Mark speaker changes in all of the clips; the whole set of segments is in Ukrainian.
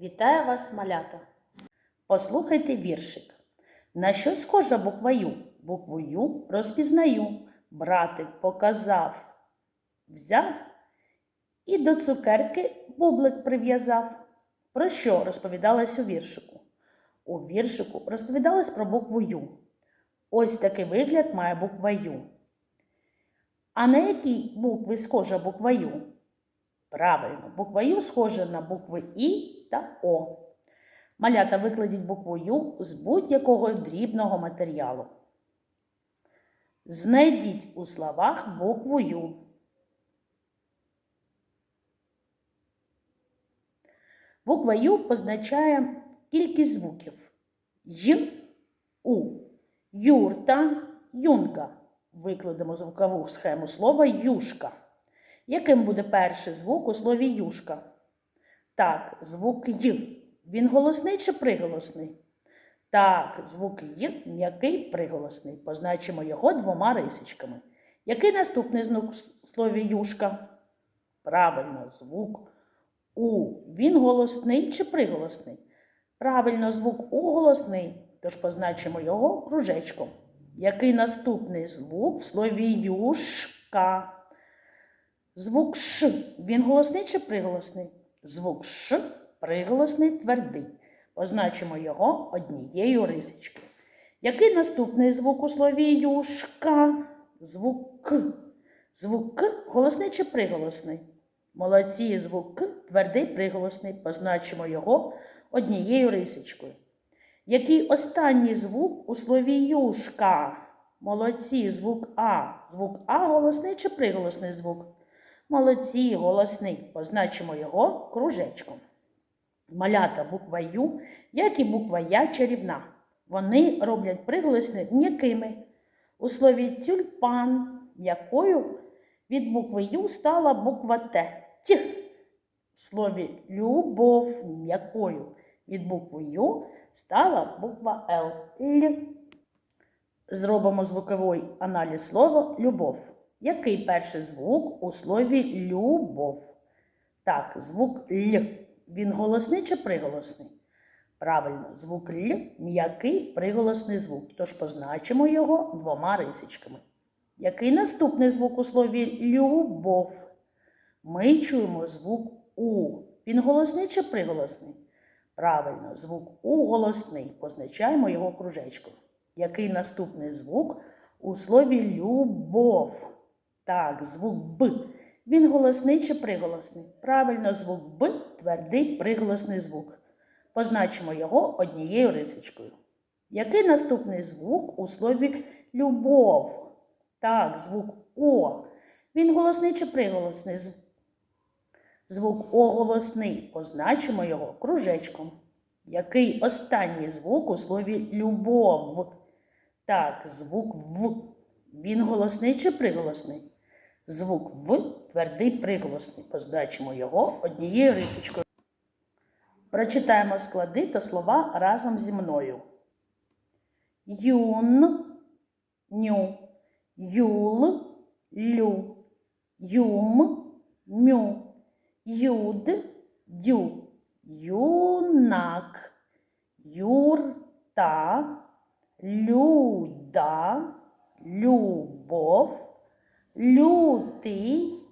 Speaker 1: Вітаю вас, малята! Послухайте віршик. На що схожа буква Ю? Букву Ю розпізнаю. Братик показав, взяв і до цукерки бублик прив'язав. Про що розповідалось у віршику? У віршику розповідалось про букву Ю. Ось такий вигляд має буква Ю. А на якій букві схожа буква Ю? Правильно, буква Ю схожа на букви І та О. Малята викладіть букву Ю з будь-якого дрібного матеріалу. Знайдіть у словах букву Ю. Буква Ю позначає кількість звуків Й, У, юрта, юнга. Викладемо звукову схему слова юшка. Яким буде перший звук у слові юшка? Так, звук Й. Він голосний чи приголосний? Так, звук Й м'який приголосний. Позначимо його двома рисочками. Який наступний звук у слові юшка? Правильно, звук У. Він голосний чи приголосний? Правильно, звук У голосний, тож позначимо його кружечком. Який наступний звук в слові юшка? Звук Ш. Він голосний чи приголосний? Звук Ш приголосний твердий. Позначимо його однією рисочкою. Який наступний звук у слові юшка? Звук К. Звук К голосний чи приголосний? Молодці, звук К твердий приголосний. Позначимо його однією рисочкою. Який останній звук у слові юшка? Молодці, звук А. Звук А голосний чи приголосний звук? Молодці, голосний. Позначимо його кружечком. Малята буква Ю, як і буква Я чарівна. Вони роблять приголосни м'якими. У слові тюльпан м'якою від букви Ю стала буква Т. Т. В слові любов м'якою від букви Ю стала буква Л. Л. Зробимо звуковий аналіз слова любов. Який перший звук у слові любов? Так, звук Л. Він голосний чи приголосний? Правильно, звук Л м'який приголосний звук, тож позначимо його двома рисочками. Який наступний звук у слові любов? Ми чуємо звук У. Він голосний чи приголосний? Правильно, звук У голосний. Позначаємо його кружечком. Який наступний звук у слові любов? Так, звук Б. Він голосний чи приголосний? Правильно, звук Б твердий приголосний звук. Позначимо його однією рисочкою. Який наступний звук у слові любов? Так, звук О. Він голосний чи приголосний? Звук О голосний. Позначимо його кружечком. Який останній звук у слові любов? Так, звук В. Він голосний чи приголосний? Звук В твердий приголосний. Позначимо його однією рисочкою. Прочитаємо склади та слова разом зі мною. Юн, ню, юл, лю, юм, мю, юд, дю, юнак, юрта, люда, любов, лютий,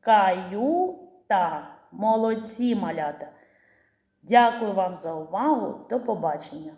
Speaker 1: каюта. Молодці малята. Дякую вам за увагу. До побачення.